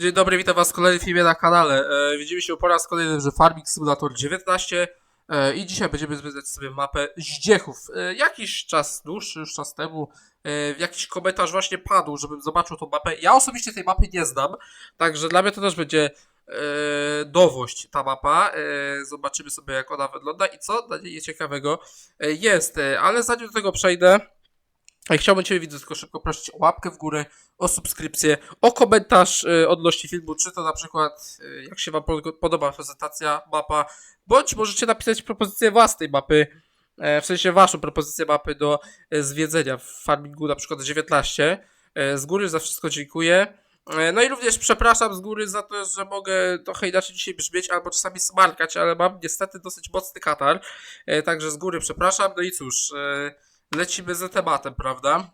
Dzień dobry, witam was w kolejnym filmie na kanale. E, widzimy się po raz kolejny, że Farming Simulator 19 e, i dzisiaj będziemy zwiedzać sobie mapę Zdziechów. E, jakiś czas, dłuższy już czas temu, jakiś komentarz właśnie padł, żebym zobaczył tą mapę. Ja osobiście tej mapy nie znam, także dla mnie to też będzie nowość ta mapa. Zobaczymy sobie jak ona wygląda i co dla niej ciekawego jest. Ale zanim do tego przejdę, e, Chciałbym Cię widzę tylko szybko prosić o łapkę w górę, o subskrypcję, o komentarz y, odnośnie filmu, czy to na przykład y, jak się Wam pod- podoba prezentacja, mapa, bądź możecie napisać propozycję własnej mapy, e, w sensie Waszą propozycję mapy do e, zwiedzenia w Farmingu na przykład 19. E, Z góry za wszystko dziękuję. E, No i również przepraszam z góry za to, że mogę trochę inaczej dzisiaj brzmieć albo czasami smarkać, ale mam niestety dosyć mocny katar. E, Także z góry przepraszam. No i cóż, e, lecimy za tematem, prawda?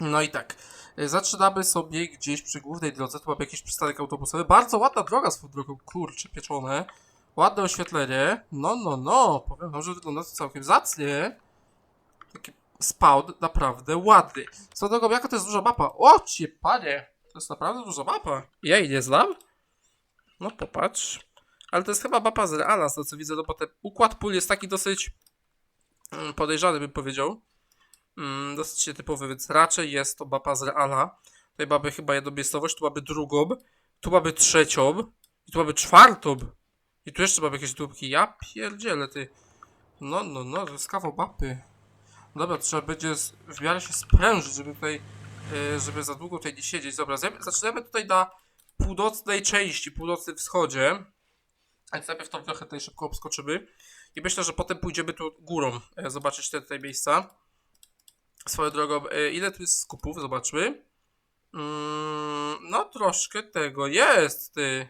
No i tak. Zaczynamy sobie gdzieś przy głównej drodze. Tu mamy jakiś przystanek autobusowy. Bardzo ładna droga swoją drogą. Kurczę, pieczone. Ładne oświetlenie. No, no, no. Powiem wam, że wygląda to całkiem zacnie. Taki spawn naprawdę ładny. Swoją drogą, jaka to jest duża mapa? O, cie, panie. To jest naprawdę duża mapa. Ja jej nie znam. No, popatrz. Ale to jest chyba mapa z Reala, z co widzę, no bo ten układ pól jest taki dosyć podejrzany, bym powiedział. Mm, dosyć nietypowy, więc raczej jest to mapa z Reala. Tutaj mamy chyba jedną miejscowość, tu mamy drugą, tu mamy trzecią i tu mamy czwartą. I tu jeszcze mamy jakieś dupki. Ja pierdzielę, ty. No, no, no, to jest kawał mapy. Dobra, trzeba będzie w miarę się sprężyć, żeby tutaj, e, żeby za długo tutaj nie siedzieć. Dobra, zaczynamy tutaj na północnej części, północnym wschodzie. Więc najpierw tą trochę tutaj szybko obskoczymy. I myślę, że potem pójdziemy tu górą, e, zobaczyć te tutaj miejsca. Swoją drogą, e, ile tu jest skupów? Zobaczmy. Mm, no, troszkę tego jest, ty.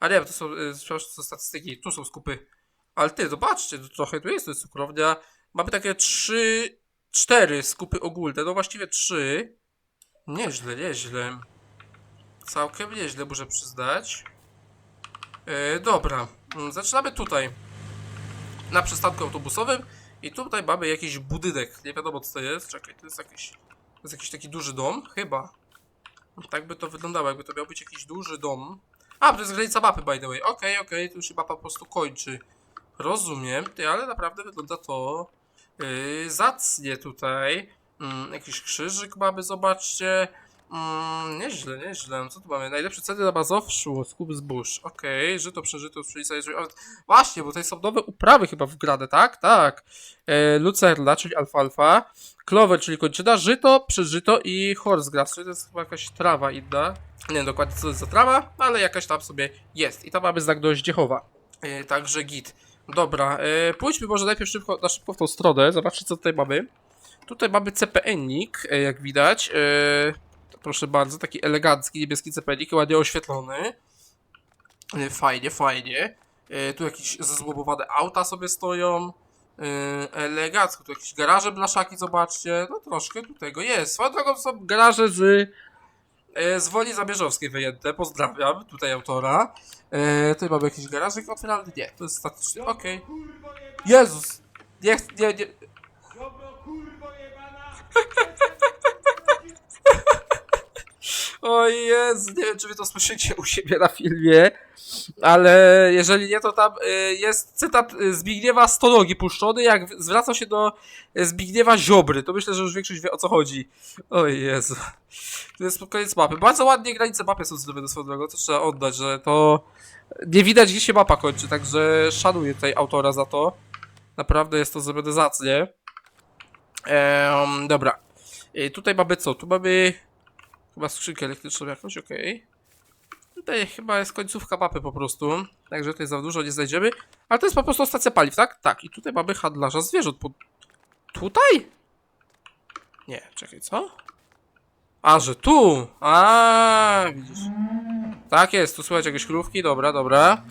A nie, to są, e, to są statystyki. Tu są skupy. Ale ty, zobaczcie, tu trochę tu jest, to jest cukrownia. Mamy takie trzy, cztery skupy ogólne. No właściwie trzy. Nieźle, nieźle. Całkiem nieźle, muszę przyznać. E, dobra, mm, zaczynamy tutaj. Na przystanku autobusowym. I tutaj mamy jakiś budynek. Nie wiadomo co to jest. Czekaj, to jest jakiś. To jest jakiś taki duży dom, chyba. Tak by to wyglądało, jakby to miał być jakiś duży dom. A, to jest granica mapy, by the way. Okej, okej, tu się mapa po prostu kończy. Rozumiem, ty, ale naprawdę wygląda to yy, zacnie tutaj. Mm, jakiś krzyżyk mamy, zobaczcie. Mm, nieźle, nieźle. Co tu mamy? Najlepsze ceny na Mazowszu, skup zbóż. Okej, żyto przeżyto, czyli Właśnie, bo tutaj są nowe uprawy chyba wgrane, tak? Tak. E, lucerna, czyli alfalfa. Clover, czyli kończyna. Żyto, przeżyto i horse grass, czyli to jest chyba jakaś trawa inna. Nie wiem dokładnie co to jest za trawa, ale jakaś tam sobie jest. I tam mamy znak do Zdziechowa. E, także git. Dobra, e, pójdźmy może najpierw szybko, na szybko w tą stronę, zobaczcie co tutaj mamy. Tutaj mamy CPN-nik, e, jak widać. E, proszę bardzo, taki elegancki niebieski CPN-nik, ładnie oświetlony. E, Fajnie, fajnie. E, Tu jakieś zezłobowane auta sobie stoją. E, Elegancko, tu jakieś garaże blaszaki, zobaczcie. No troszkę tu tego jest. Swoją drogą są garaże z, z Woli Zamierzowskiej wyjęte. Pozdrawiam tutaj autora. Tutaj mamy jakiś garażek otwierany. Nie, to jest statyczny. Okej. Jezus! Nie, ch- nie, nie. O Jezu, nie wiem, czy wy to słyszycie u siebie na filmie, ale jeżeli nie, to tam y, jest cytat y, Zbigniewa Stonogi puszczony, jak zwraca się do y, Zbigniewa Ziobry, to myślę, że już większość wie o co chodzi. O Jezu. To jest koniec mapy. Bardzo ładnie granice mapy są zrobione swoją drogą, to trzeba oddać, że to nie widać, gdzie się mapa kończy, także szanuję tutaj autora za to. Naprawdę jest to zrobione zacnie. Ehm, dobra. Y, tutaj mamy co? Tu mamy Chyba skrzynkę elektryczną jakąś, okej. Tutaj chyba jest końcówka mapy po prostu, także tutaj za dużo nie znajdziemy. Ale to jest po prostu stacja paliw, tak? Tak, i tutaj mamy handlarza zwierząt. Tutaj? Nie, czekaj, co? A, że tu! A, widzisz. Tak jest, tu słychać jakieś krówki, dobra, dobra.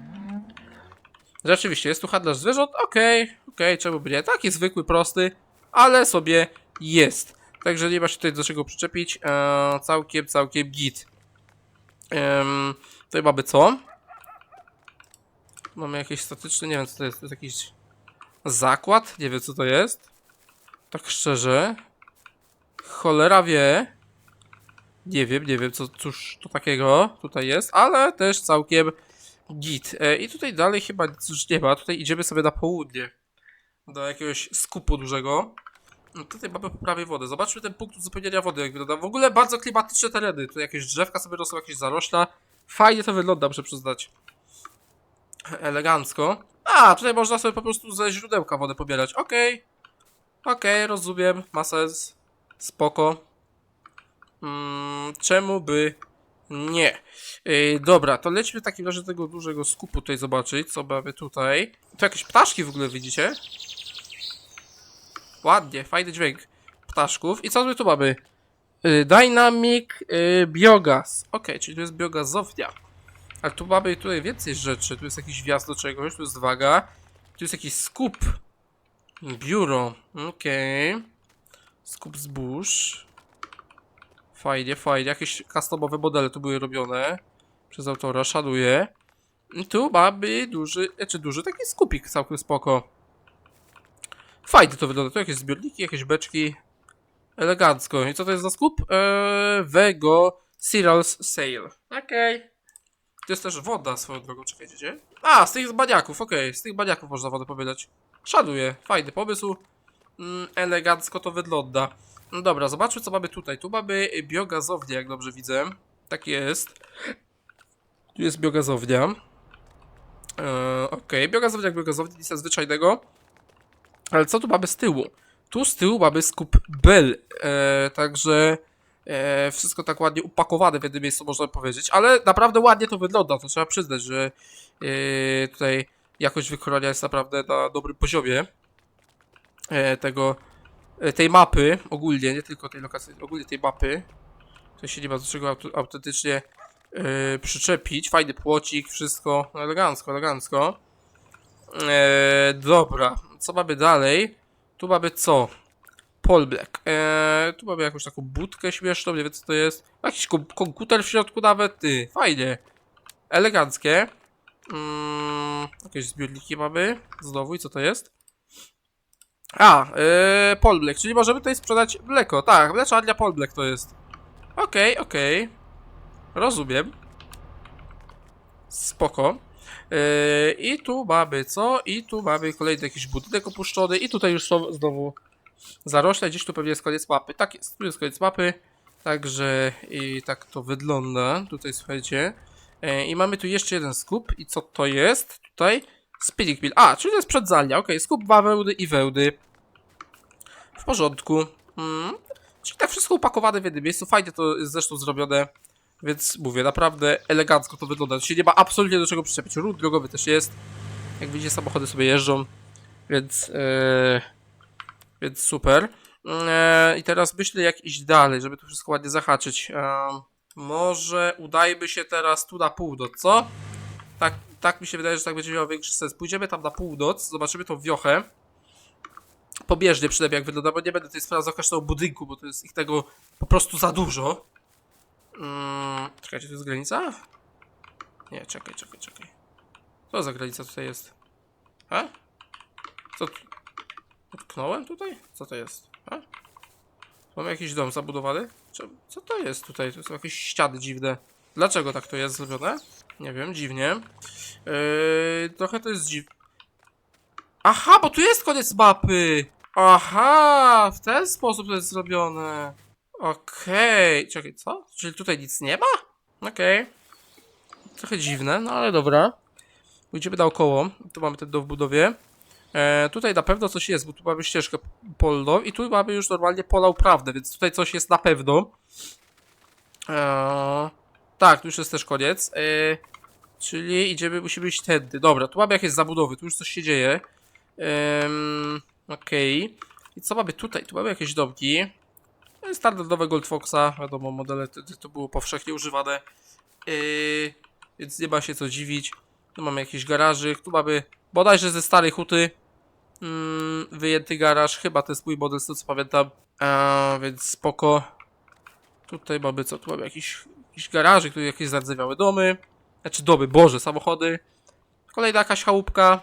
Rzeczywiście, jest tu handlarz zwierząt, okej, okej, czemu by nie? Taki zwykły, prosty, ale sobie jest. Także nie ma się tutaj do czego przyczepić. Eee, całkiem, całkiem git. Ehm, tutaj mamy co? Mamy jakieś statyczne, nie wiem co to jest. To jest jakiś zakład? Nie wiem co to jest. Tak szczerze. Cholera wie. Nie wiem, nie wiem, co cóż to takiego tutaj jest, ale też całkiem git. E, I tutaj dalej chyba nic już nie ma. Tutaj idziemy sobie na południe. Do jakiegoś skupu dużego. No Tutaj mamy po prawej wodę. Zobaczmy ten punkt uzupełnienia wody, jak wygląda. W ogóle bardzo klimatyczne tereny. Tu jakieś drzewka sobie rosną, jakieś zarośla. Fajnie to wygląda, muszę przyznać. Elegancko. A, tutaj można sobie po prostu ze źródełka wodę pobierać. Okej. Okej, rozumiem. Ma sens. Spoko. Mm, czemu by nie? Yy, dobra, to lećmy w takim razie tego dużego skupu tutaj zobaczyć, co mamy tutaj. Tu jakieś ptaszki w ogóle widzicie? Ładnie, fajny dźwięk ptaszków. I co my tu mamy? Yy, dynamic yy, Biogas. Ok, czyli to jest biogazownia. Ale tu mamy tutaj więcej rzeczy. Tu jest jakiś wjazd do czegoś, tu jest waga. Tu jest jakiś skup. Biuro. Okej. Skup zbóż. Fajnie, fajnie. Jakieś customowe modele tu były robione przez autora. Szanuję. I Tu mamy duży, czy duży taki skupik całkiem spoko. Fajnie to wygląda. Tu jakieś zbiorniki, jakieś beczki. Elegancko. I co to jest za skup? Eee, Vego Cereals Sale. Okej. To jest też woda swoją drogą, czekajcie, gdzie? A, z tych baniaków, okej, z tych baniaków można wodę pobierać. Szanuję, fajny pomysł. Mm, elegancko to wygląda. No dobra, zobaczmy co mamy tutaj. Tu mamy biogazownię, jak dobrze widzę. Tak jest. Tu jest biogazownia. Eee, okej, biogazownia jak biogazownia, nic nadzwyczajnego. Ale co tu mamy z tyłu? Tu z tyłu mamy skup Bell, eee, także e, wszystko tak ładnie upakowane w jednym miejscu, można powiedzieć, ale naprawdę ładnie to wygląda, to trzeba przyznać, że e, tutaj jakość wykonania jest naprawdę na dobrym poziomie e, tego, e, tej mapy ogólnie, nie tylko tej lokacji, ogólnie tej mapy. To się nie ma do czego auto- autentycznie e, przyczepić, fajny płocik, wszystko, elegancko, elegancko. E, dobra, co mamy dalej? Tu mamy co? Paul Black. Eee, tu mamy jakąś taką budkę śmieszną, nie wiem co to jest. Jakiś kom komputer w środku nawet, ty, fajnie. Eleganckie. Mm, jakieś zbiorniki mamy. Znowu i co to jest? A, eee, Paul Black, czyli możemy tutaj sprzedać mleko. Tak, mleczarnia Paul Black to jest. Okej, okej. Rozumiem. Spoko. Eee, I tu mamy co? I tu mamy kolejny jakiś budynek opuszczony. I tutaj już są znowu zarośle. Gdzieś tu pewnie jest koniec mapy. Tak jest, tu jest koniec mapy. Także i tak to wygląda. Tutaj słuchajcie. E, I mamy tu jeszcze jeden skup. I co to jest? Tutaj spinning mill. A, czyli to jest przedzalnia. Ok, skup bawełny i wełny. W porządku. Mm. Czyli tak wszystko upakowane w jednym miejscu. Fajnie to jest zresztą zrobione. Więc mówię, naprawdę elegancko to wygląda. Się nie ma absolutnie do czego przyczepić. Ruch drogowy też jest. Jak widzicie, samochody sobie jeżdżą. Więc, e, więc super. E, I teraz myślę, jak iść dalej, żeby to wszystko ładnie zahaczyć. E, może udajmy się teraz tu na północ, co? Tak, tak mi się wydaje, że tak będzie miało większy sens. Pójdziemy tam na północ, zobaczymy tą wiochę. Pobieżnie przynajmniej jak wygląda, bo nie będę tutaj sprawdzał każdego budynku, bo to jest ich tego po prostu za dużo. Mm, czekajcie, to jest granica? Nie, czekaj, czekaj, czekaj. Co za granica tutaj jest? A? Co tu? Utknąłem tutaj? Co to jest? A? Mamy jakiś dom zabudowany? Co to jest tutaj? To są jakieś ściany dziwne. Dlaczego tak to jest zrobione? Nie wiem, dziwnie. Yy, trochę to jest dziw... Aha, bo tu jest koniec mapy! Aha, w ten sposób to jest zrobione. Okej, czekaj, co? Czyli tutaj nic nie ma? Okej. Trochę dziwne, no ale dobra. Pójdziemy naokoło. Tu mamy ten dom w budowie. E, tutaj na pewno coś jest, bo tu mamy ścieżkę polną i tu mamy już normalnie pola uprawne, więc tutaj coś jest na pewno. E, tak, tu już jest też koniec. E, czyli idziemy, musimy iść tędy. Dobra, tu mamy jakieś zabudowy, tu już coś się dzieje. Em, Okej. I co mamy tutaj? Tu mamy jakieś domki. No i Standardowe Gold Foxa, wiadomo, modele to, to było powszechnie używane. Yy, więc nie ma się co dziwić. Tu mamy jakiś garażyk, tu mamy bodajże ze starej huty mm, wyjęty garaż. Chyba to jest mój model, z tego co pamiętam. A, więc spoko. Tutaj mamy co? Tu mamy jakiś, jakiś garażyk, tu jakieś zardzewiałe domy. Znaczy domy, boże, samochody. Kolejna jakaś chałupka.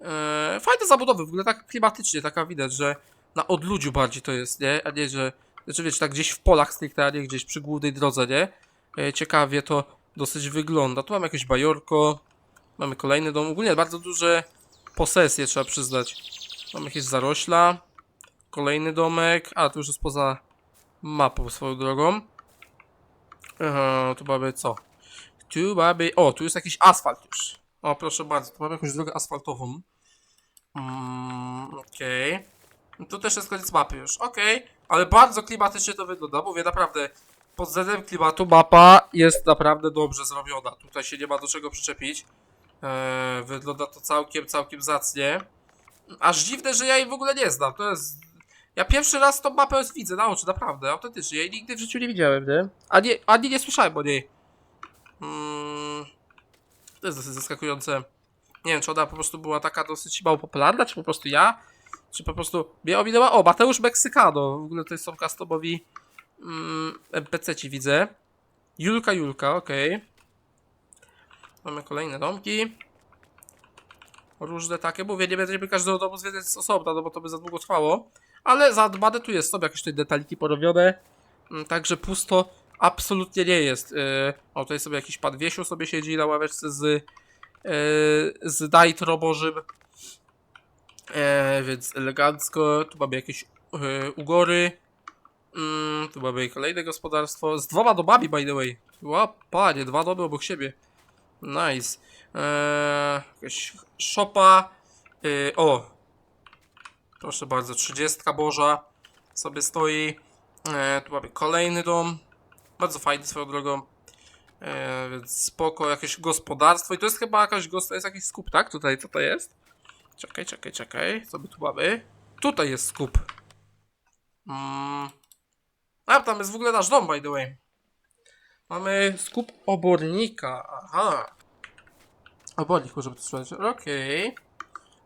Eee, fajne zabudowy, w ogóle tak klimatycznie, taka widać, że na odludziu bardziej to jest, nie? A nie, że Znaczy wiecie, tak gdzieś w polach stricte, nie gdzieś przy głównej drodze, nie? E, ciekawie to dosyć wygląda. Tu mamy jakieś bajorko. Mamy kolejny dom. Ogólnie bardzo duże posesje, trzeba przyznać. Mamy jakieś zarośla. Kolejny domek. A, tu już jest poza mapą swoją drogą. Aha, tu mamy co? Tu mamy... O, tu jest jakiś asfalt już. O, proszę bardzo, tu mamy jakąś drogę asfaltową. Mm, okej. No Tu też jest koniec mapy już, okej. Ale bardzo klimatycznie to wygląda, mówię naprawdę. Pod względem klimatu mapa jest naprawdę dobrze zrobiona. Tutaj się nie ma do czego przyczepić. Eee, wygląda to całkiem, całkiem zacnie. Aż dziwne, że ja jej w ogóle nie znam. To jest. Ja pierwszy raz tą mapę widzę na oczy, naprawdę, autentycznie. Ja jej nigdy w życiu nie widziałem, nie? Ani, ani nie słyszałem o niej. Mm, to jest dosyć zaskakujące. Nie wiem, czy ona po prostu była taka dosyć mało popularna, czy po prostu ja, czy po prostu mnie ominęła. O, Mateusz Meksykano. W ogóle to są customowi mm, NPC ci widzę. Julka, Julka, okej. Mamy kolejne domki. Różne takie. Mówię, nie będziemy każdego domu zwiedzać z osobna, no bo to by za długo trwało. Ale zadbane tu jest, są jakieś tutaj detaliki porobione. Mm, Także pusto absolutnie nie jest. Yy, o, tutaj sobie jakiś pan Wiesiu sobie siedzi na ławeczce z, yy, z Nitro Bożym. E, więc elegancko. Tu mamy jakieś e, ugory. Mm, tu mamy kolejne gospodarstwo. Z dwoma domami, by the way. Ła, panie, dwa domy obok siebie. Nice. E, jakaś szopa. E, o. Proszę bardzo, 30 Boża sobie stoi. E, tu mamy kolejny dom. Bardzo fajny swoją drogą. E, więc spoko, jakieś gospodarstwo. I to jest chyba jakaś to jest jakiś skup, tak? Tutaj, co to jest? Czekaj, czekaj, czekaj. Co my tu mamy? Tutaj jest skup. Mm. A, tam jest w ogóle nasz dom, by the way. Mamy skup obornika. Aha. Obornik możemy tu sprzedać. Okej.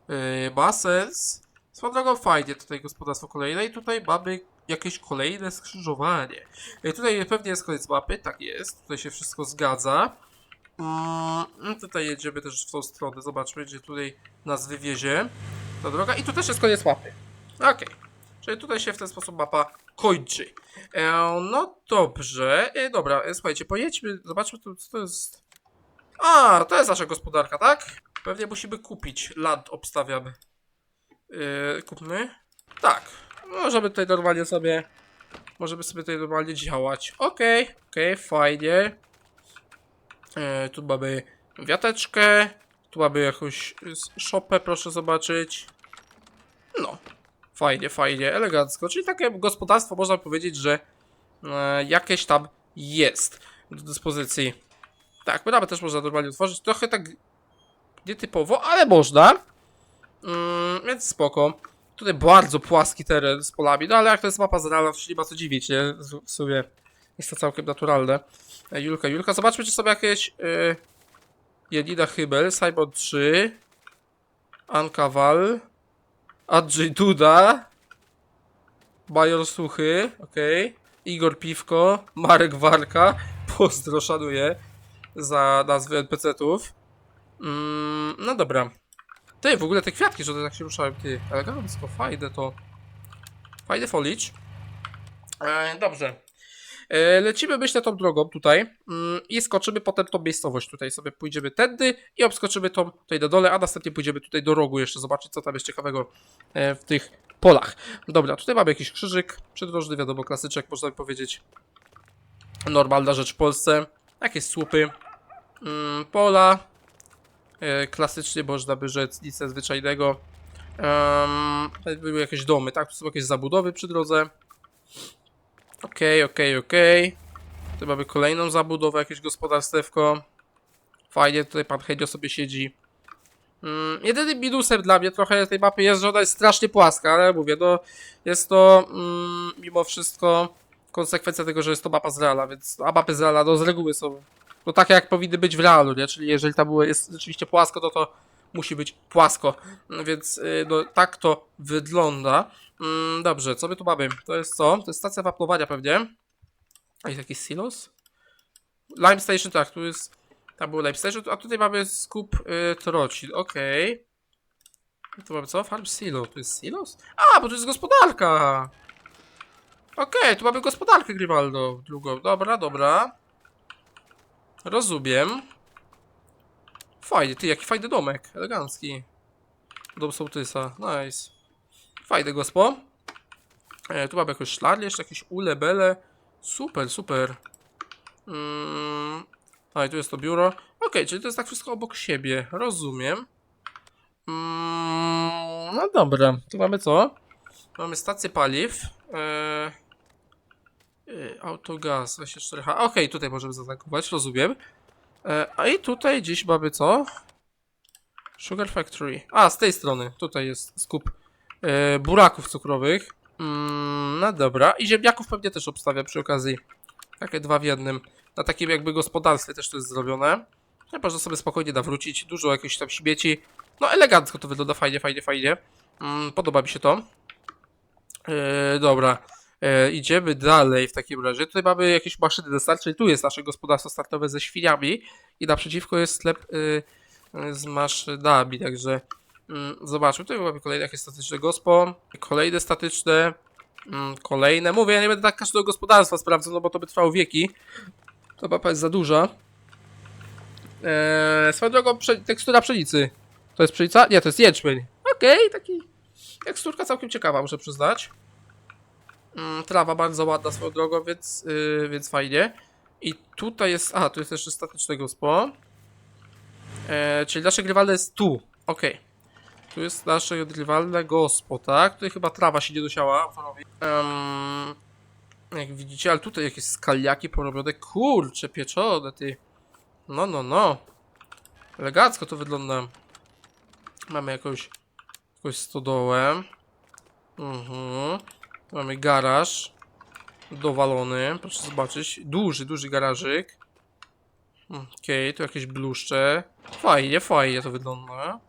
Yy, ma sens. Swoją drogą fajnie tutaj gospodarstwo kolejne i tutaj mamy jakieś kolejne skrzyżowanie. Yy, tutaj pewnie jest koniec mapy, tak jest. Tutaj się wszystko zgadza. Mm, no tutaj jedziemy też w tą stronę. Zobaczmy, gdzie tutaj nas wywiezie ta droga. I tu też jest koniec mapy. Okej. Czyli tutaj się w ten sposób mapa kończy. E, no dobrze. E, dobra, e, słuchajcie, pojedźmy. Zobaczmy, tu, co to jest. A, to jest nasza gospodarka, tak? Pewnie musimy kupić. Land obstawiam. E, kupmy. Tak. Możemy tutaj normalnie sobie. Możemy sobie tutaj normalnie działać. Okej, okej, fajnie. E, tu mamy wiateczkę. Tu mamy jakąś szopę, proszę zobaczyć. No, fajnie, fajnie, elegancko. Czyli takie gospodarstwo można powiedzieć, że e, jakieś tam jest do dyspozycji. Tak, bramę też można normalnie otworzyć. Trochę tak nietypowo, ale można. Mm, więc spoko. Tutaj bardzo płaski teren z polami, no ale jak to jest mapa się nie ma co dziwić, nie? W sumie jest to całkiem naturalne. E, Julka, Julka, zobaczmy, czy są jakieś... Yy... Janina Hybel, Simon 3, Anka Wal, Andrzej Duda, Major Suchy, okej, Igor Piwko, Marek Warka, pozdro, szanuję za nazwy NPC-ów. Mm, no dobra. Ty, w ogóle te kwiatki, że tak się ruszają, ty, elegancko, fajne to. Fajny foliage. E, dobrze. E, Lecimy, myślę, tą drogą tutaj mm, i skoczymy potem tą miejscowość. Tutaj sobie pójdziemy tędy i obskoczymy tą tutaj na dole, a następnie pójdziemy tutaj do rogu jeszcze zobaczyć, co tam jest ciekawego e, w tych polach. Dobra, tutaj mamy jakiś krzyżyk przydrożny, wiadomo, klasyczek, można by powiedzieć. Normalna rzecz w Polsce. Jakieś słupy. Mm, pola. E, klasycznie można by rzec nic nadzwyczajnego. Um, były jakieś domy, tak? Tu są jakieś zabudowy przy drodze. Okej, okej, okej. Tu mamy kolejną zabudowę, jakieś gospodarstewko. Fajnie, tutaj pan Henio sobie siedzi. Mm, jedynym minusem dla mnie trochę tej mapy jest, że ona jest strasznie płaska, ale mówię, no jest to mm, mimo wszystko konsekwencja tego, że jest to mapa z Reala, więc a mapy z Reala no z reguły są no takie jak powinny być w Realu, nie? Czyli jeżeli tam było, jest rzeczywiście płasko, to to musi być płasko. Więc y, no, tak to wygląda. Mm, dobrze, co my tu mamy? To jest co? To jest stacja wapnowania pewnie. A jest jakiś silos? Lime Station, tak, tu jest. Tam był Lime Station, a tutaj mamy skup y, trocin, okej. Tu mamy co? Farm Silo, tu jest silos? A, bo to jest gospodarka! Okej, tu mamy gospodarkę Grimaldo drugą. Dobra, dobra. Rozumiem. Fajny, ty, jaki fajny domek. Elegancki. Dom sołtysa. Nice. Fajny gospo. E, tu mamy jakąś szlarię, jeszcze jakieś ule, bele. Super, super. Mm. A, i tu jest to biuro. Okej, czyli to jest tak wszystko obok siebie. Rozumiem. Mm, no dobra, tu mamy co? Mamy stację paliw. E, e, autogaz 24H. Okej, tutaj możemy zatankować, rozumiem. E, a i tutaj gdzieś mamy co? Sugar Factory. A, z tej strony. Tutaj jest skup e, buraków cukrowych. Mm, no dobra. I ziemniaków pewnie też obstawia przy okazji. Takie dwa w jednym. Na takim jakby gospodarstwie też to jest zrobione. Chyba, że sobie spokojnie da wrócić. Dużo jakichś tam śmieci. No elegancko to wygląda, fajnie, fajnie, fajnie. Mm, podoba mi się to. E, dobra. E, idziemy dalej w takim razie. Tutaj mamy jakieś maszyny do start, czyli tu jest nasze gospodarstwo startowe ze świniami i naprzeciwko jest sklep y, y, z maszynami, także mm, zobaczmy. Tutaj mamy kolejne jakieś statyczne gospo, kolejne statyczne, mm, kolejne. Mówię, ja nie będę tak każdego gospodarstwa sprawdzał, no bo to by trwało wieki. To mapa jest za duża. Eee, swoją drogą, prze, tekstura pszenicy. To jest pszenica? Nie, to jest jęczmień. Okej, taki teksturka całkiem ciekawa, muszę przyznać. Mm, trawa bardzo ładna swoją drogą, więc, yy, więc fajnie. I tutaj jest. A, tu jest jeszcze statyczne gospo. E, czyli nasze grywalne jest tu. Okej. Tu jest nasze grywalne gospo, tak? Tutaj chyba trawa się nie dosiała. Em, jak widzicie, ale tutaj jakieś skaliaki porobione. Kurcze, pieczone, ty. No, no, no. Elegancko to wygląda. Mamy jakąś, jakąś stodołę. Mhm. Mamy garaż. Dowalony, proszę zobaczyć. Duży, duży garażyk. Okej, tu jakieś bluszcze. Fajnie, fajnie to wygląda.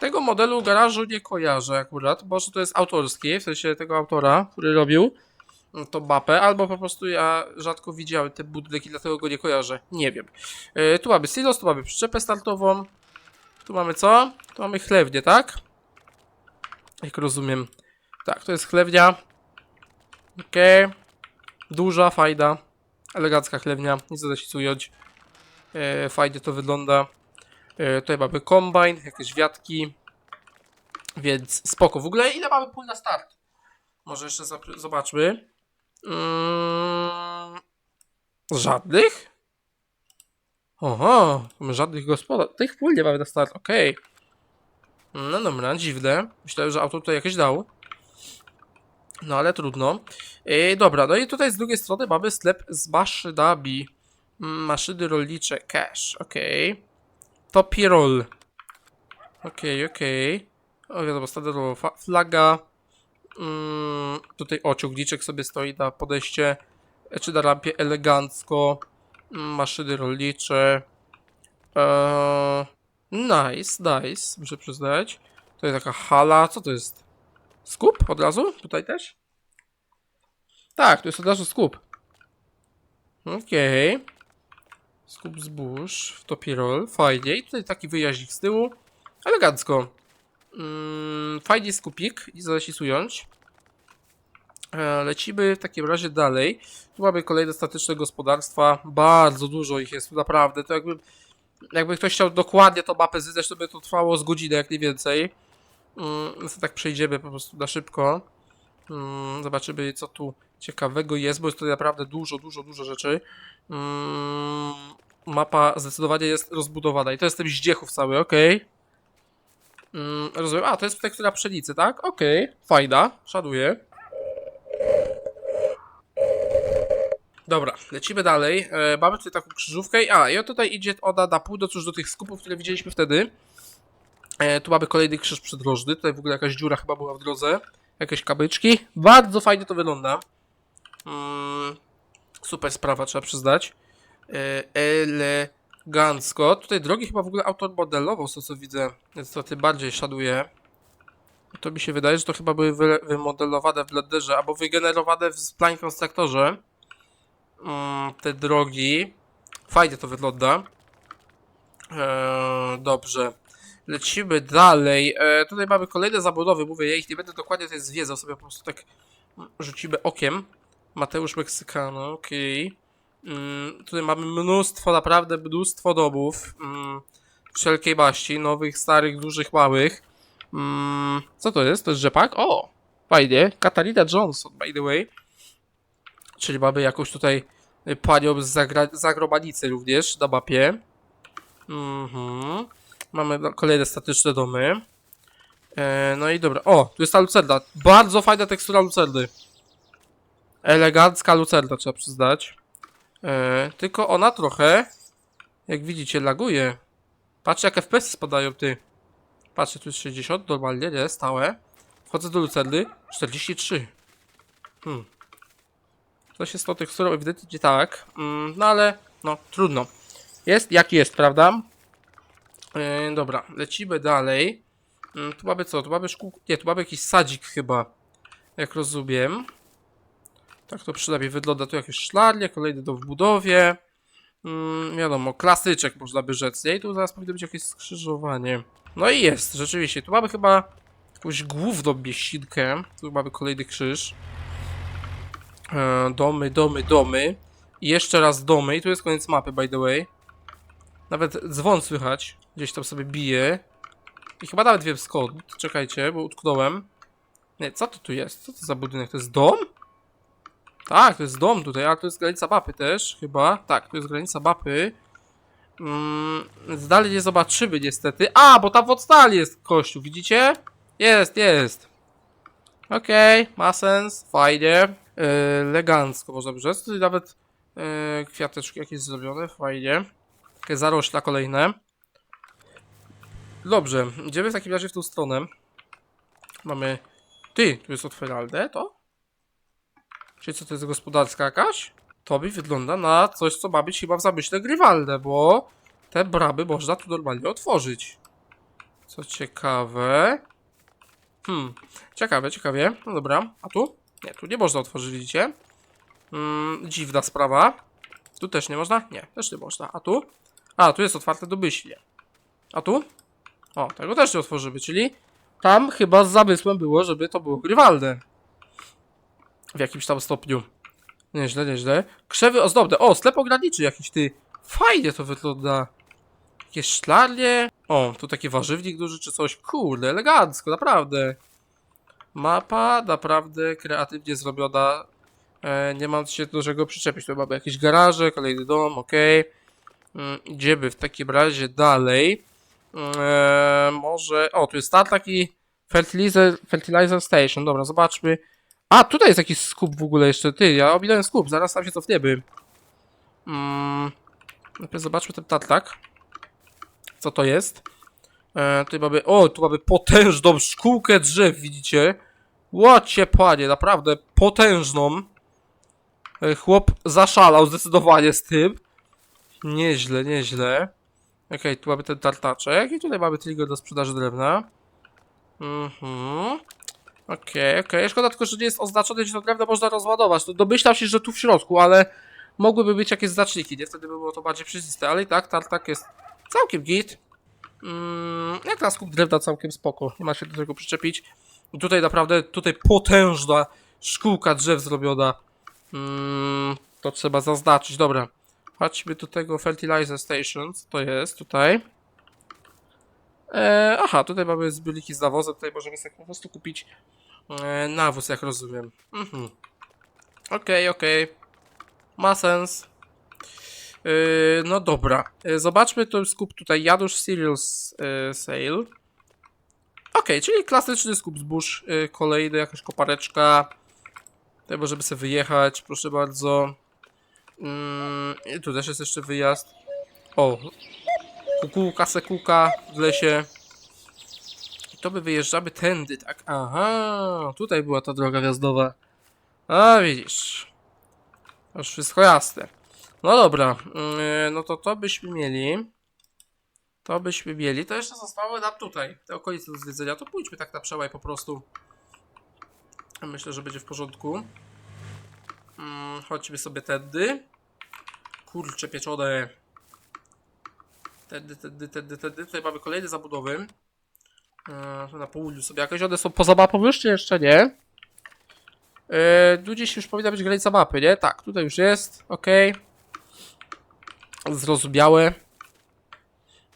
Tego modelu garażu nie kojarzę akurat, może to jest autorskie, w sensie tego autora, który robił tą mapę, albo po prostu ja rzadko widziałem te budynki, dlatego go nie kojarzę. Nie wiem. E, tu mamy silos, tu mamy przyczepę startową. Tu mamy co? Tu mamy chlewnię, tak? Jak rozumiem. Tak, to jest chlewnia. Okej. Duża, fajna. Elegancka chlewnia, nic da się ująć. E, fajnie to wygląda. E, tutaj mamy kombajn, jakieś wiatki. Więc spoko. W ogóle ile mamy pól na start? Może jeszcze zobaczmy. Mm, żadnych? Oho, żadnych gospodarz. Tych pól nie mamy na start, okej. No dobra, dziwne. Myślałem, że auto tutaj jakieś dał. No ale trudno. E, dobra, no i tutaj z drugiej strony mamy sklep z maszynami. Mm, Maszyny rolnicze, cash, okej. Topirol. Okej, okej. O wiadomo, standardowa flaga. Mm, tutaj o, sobie stoi na podejście, czy na rampie elegancko. Mm, maszyny rolnicze. Eee, nice, nice, muszę przyznać. To jest taka hala, co to jest? Skup od razu? Tutaj też? Tak, to jest od razu skup. Okej. Skup zbóż w topirol. Fajnie. I tutaj taki wyjaźnik z tyłu. Elegancko. Mm, fajnie skupik. Nie zada się. E, lecimy w takim razie dalej. Tu mamy kolejne statyczne gospodarstwa. Bardzo dużo ich jest naprawdę. To jakby, jakby ktoś chciał dokładnie tą mapę zwiedzać, to by to trwało z godzinę jak nie więcej. Mm, tak przejdziemy po prostu na szybko. Mm, zobaczymy co tu ciekawego jest, bo jest tutaj naprawdę dużo, dużo, dużo rzeczy. Mm, mapa zdecydowanie jest rozbudowana i to jest ten zdziechów cały. Mm, rozumiem. A, to jest tekstura pszenicy, tak? Okej, fajna, szanuję. Dobra, lecimy dalej. E, mamy tutaj taką krzyżówkę. A, i tutaj idzie ona na północ już do tych skupów, które widzieliśmy wtedy. E, tu mamy kolejny krzyż przydrożny. Tutaj w ogóle jakaś dziura chyba była w drodze. Jakieś kamyczki. Bardzo fajnie to wygląda. Mm, super sprawa, trzeba przyznać. E, elegancko. Tutaj drogi chyba w ogóle autor modelował, z co widzę. Więc to tym bardziej szanuję. To mi się wydaje, że to chyba były wy, wymodelowane w Blenderze, albo wygenerowane w Plane Constructorze. Mm, te drogi. Fajnie to wygląda. Eee, dobrze. Lecimy dalej. E, tutaj mamy kolejne zabudowy, mówię, ja ich nie będę dokładnie tutaj zwiedzał, sobie po prostu tak rzucimy okiem. Mateusz Meksykano, okej. Mm, tutaj mamy mnóstwo, naprawdę mnóstwo domów. Mm, wszelkiej maści, nowych, starych, dużych, małych. Mm, co to jest? To jest rzepak? O! Fajnie. Katarina Johnson, by the way. Czyli mamy jakąś tutaj panią z zagra- również na mapie. Mhm. Mamy kolejne statyczne domy. E, no i dobra. O, tu jest ta lucerna. Bardzo fajna tekstura lucerny. Elegancka lucerna, trzeba przyznać. E, tylko ona trochę, jak widzicie, laguje. Patrzcie, jak FPS spadają, ty. Patrzcie, tu jest 60, normalnie, nie, stałe. Wchodzę do lucerny, 43. Hmm. Coś jest z tą teksturą, ewidentnie tak. Mm, no ale, no, trudno. Jest jak jest, prawda? E, dobra, lecimy dalej. Mm, tu mamy co? Tu mamy szkół... Nie, tu mamy jakiś sadzik chyba. Jak rozumiem. Tak to przynajmniej wygląda. Tu jakieś szklarnie, kolejny dom w budowie. Mm, wiadomo, klasyczek można by rzec, nie? I tu zaraz powinno być jakieś skrzyżowanie. No i jest, rzeczywiście. Tu mamy chyba jakąś główną mieścinkę. Tu mamy kolejny krzyż. E, domy, domy, domy. I jeszcze raz domy. I tu jest koniec mapy, by the way. Nawet dzwon słychać. Gdzieś tam sobie bije. I chyba nawet wiem skąd. Czekajcie, bo utknąłem. Nie, co to tu jest? Co to za budynek? To jest dom? Tak, to jest dom tutaj, ale to jest granica mapy też, chyba. Tak, to jest granica mapy. Mm, dalej nie zobaczymy niestety. A, bo tam w oddali jest kościół, widzicie? Jest, jest. Okej, ma sens, fajnie. Yy, elegancko można by rzec. Tutaj nawet yy, kwiateczki jakieś zrobione, fajnie. Takie zarośla kolejne. Dobrze, idziemy w takim razie w tą stronę. Mamy... Ty, tu jest otwieralne, to? Czyli co to jest gospodarska jakaś? To mi wygląda na coś, co ma być chyba w zamyśle grywalne, bo te bramy można tu normalnie otworzyć. Co ciekawe. Hmm, ciekawe, ciekawie. No dobra, a tu? Nie, tu nie można otworzyć, widzicie? Hmm, dziwna sprawa. Tu też nie można? Nie, też nie można. A tu? A, tu jest otwarte domyślnie. A tu? O, tego też nie otworzymy, czyli tam chyba z zamysłem było, żeby to było grywalne. W jakimś tam stopniu. Nieźle, nieźle. Krzewy ozdobne. O, sklep ograniczy jakiś ty. Fajnie to wygląda. Jakieś szklarnie. O, tu taki warzywnik duży czy coś. Kurde, elegancko, naprawdę. Mapa naprawdę kreatywnie zrobiona. E, nie mam się do czego przyczepić. Tu mamy jakieś garaże, kolejny dom, ok. Mm, idziemy w takim razie dalej. Eee, może. O, tu jest taki fertilizer, fertilizer Station. Dobra, zobaczmy. A, tutaj jest jakiś skup w ogóle jeszcze. Ty, ja ominąłem skup, zaraz tam się cofniemy. Mm, najpierw zobaczmy ten tartak. Co to jest? Eee, tutaj mamy. O, tu mamy potężną szkółkę drzew, widzicie? Łocie panie, naprawdę potężną. E, Chłop zaszalał zdecydowanie z tym. Nieźle, nieźle. Okej, tu mamy ten tartaczek i tutaj mamy trigger do sprzedaży drewna. Mhm. Okej, okej. Szkoda tylko, że nie jest oznaczone, że to drewno można rozładować. To domyślam się, że tu w środku, ale mogłyby być jakieś znaczniki, nie? Wtedy by było to bardziej przejrzyste, ale i tak tartak jest całkiem git. Mm, jak na skup drewna całkiem spoko, nie ma się do tego przyczepić. I tutaj naprawdę, tutaj potężna szkółka drzew zrobiona. Mm, to trzeba zaznaczyć, dobra. Chodźmy do tego Fertilizer Station, co to jest tutaj? E, aha, tutaj mamy zbiorniki z nawozem, tutaj możemy sobie po prostu kupić e, nawóz, jak rozumiem. Mhm. Okej, okej. Ma sens. E, no dobra. E, zobaczmy ten skup tutaj. Janusz Cereals e, Sale. Okej, czyli klasyczny skup zbóż. E, kolejny, jakaś kopareczka. Tutaj możemy sobie wyjechać, proszę bardzo. Mm, i tu też jest jeszcze wyjazd. O, kukułka, sekułka w lesie. I to my wyjeżdżamy tędy, tak? Aha, tutaj była ta droga wjazdowa. A, widzisz. Już wszystko jasne. No dobra, mm, no to to byśmy mieli. To byśmy mieli. To jeszcze zostało nam tutaj, te okolice do zwiedzenia. To pójdźmy tak na przełaj po prostu. Myślę, że będzie w porządku. Mm, chodźmy sobie tędy. Kurcze pieczone. Tędy, tędy, tędy, tędy. Tutaj mamy kolejne zabudowy. Eee, na południu sobie jakieś. One są poza mapą już, czy jeszcze nie? E, tu gdzieś już powinna być granica mapy, nie? Tak, tutaj już jest, ok. Zrozumiałe.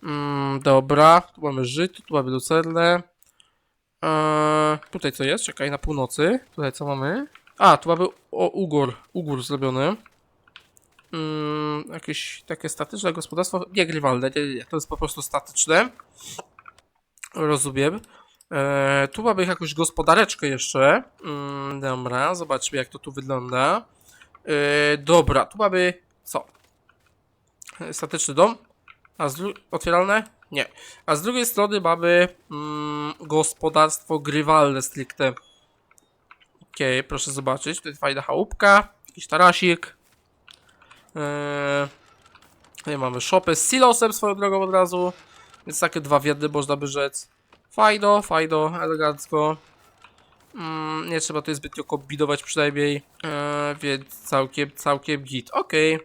Mm, dobra, tu mamy żyto, tu mamy lucernę. Eee, tutaj co jest? Czekaj, na północy. Tutaj co mamy? A, tu mamy o, ugór, ugór zrobiony. Mm, jakieś takie statyczne gospodarstwo. Nie grywalne, nie, nie, to jest po prostu statyczne. Rozumiem. Eee, tu mamy jakąś gospodareczkę jeszcze. Mm, dobra, zobaczmy jak to tu wygląda. Eee, dobra, tu mamy co? Statyczny dom. A z otwieralne? Nie. A z drugiej strony mamy mm, gospodarstwo grywalne stricte. Okej, proszę zobaczyć. Tutaj fajna chałupka, jakiś tarasik. Eee, tutaj mamy shopy z silosem swoją drogą od razu. Więc takie dwa w jednym można by rzec. Fajno, fajno, elegancko. Mm, nie trzeba tutaj zbytnio kombinować przynajmniej. Eee, więc całkiem, całkiem git. Okej.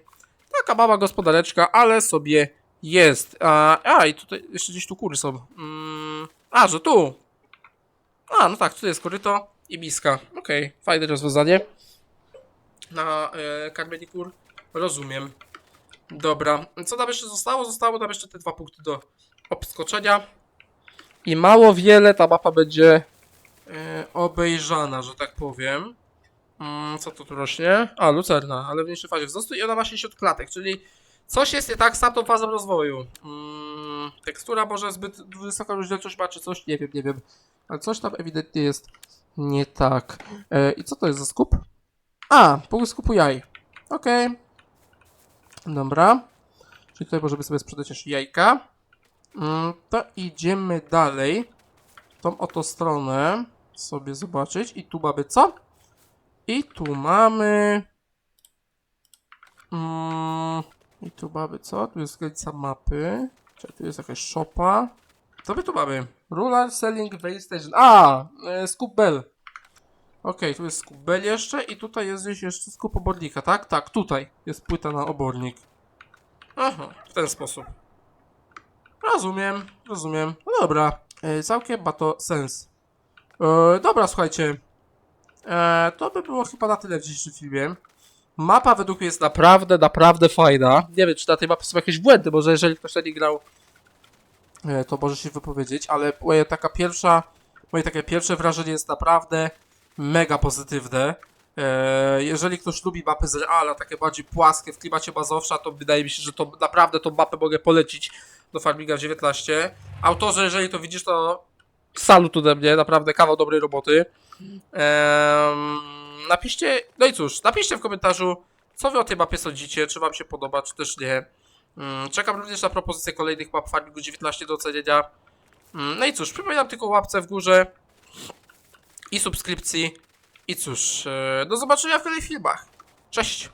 Taka mała gospodareczka, ale sobie jest. A, a i tutaj jeszcze gdzieś tu kury są. Mm, a, że tu. A, no tak, tutaj jest koryto i miska. Okej, fajne rozwiązanie. Na e, karmienie kur. Rozumiem. Dobra, co nam jeszcze zostało? Zostało nam jeszcze te dwa punkty do obskoczenia. I mało wiele ta mapa będzie e, obejrzana, że tak powiem. Mm, co to tu rośnie? A, lucerna, ale w niższej fazie wzrostu i ona ma 60 klatek, czyli coś jest nie tak z tamtą fazą rozwoju. Mm, tekstura może zbyt wysoką rozdzielczość ma, czy coś, nie wiem, nie wiem. Ale coś tam ewidentnie jest nie tak. E, I co to jest za skup? A, pół skupu jaj. Okej. Dobra. Czyli tutaj możemy sobie sprzedać jeszcze jajka. Mm, to idziemy dalej. Tą oto stronę sobie zobaczyć. I tu mamy co? I tu mamy... Mm, I tu mamy co? Tu jest granica mapy. Czyli tu jest jakaś szopa. Co my tu mamy? Rural Selling Base Station. A! E, skup Bell. Okej, tu jest skup Bell jeszcze i tutaj jest gdzieś jeszcze skup obornika, tak? Tak, tutaj jest płyta na obornik. Aha, w ten sposób. Rozumiem, rozumiem. No dobra, e, całkiem ma to sens. E, dobra, słuchajcie. E, to by było chyba na tyle w dzisiejszym filmie. Mapa według mnie jest naprawdę, naprawdę fajna. Nie wiem, czy na tej mapie są jakieś błędy, może jeżeli ktoś na nie grał, e, to może się wypowiedzieć, ale moje taka pierwsza, moje takie pierwsze wrażenie jest naprawdę mega pozytywne. E, jeżeli ktoś lubi mapy z Reala, takie bardziej płaskie w klimacie bazowsza, to wydaje mi się, że to naprawdę tą mapę mogę polecić do Farminga 19. Autorze, jeżeli to widzisz, to salut ode mnie, naprawdę kawał dobrej roboty. Napiszcie, no i cóż, napiszcie w komentarzu, co wy o tej mapie sądzicie, czy wam się podoba, czy też nie. Mm, Czekam również na propozycje kolejnych map Farmingu 19 do ocenienia. Mm, No i cóż, przypominam tylko łapce w górze i subskrypcji. I cóż, e, do zobaczenia w kolejnych filmach. Cześć!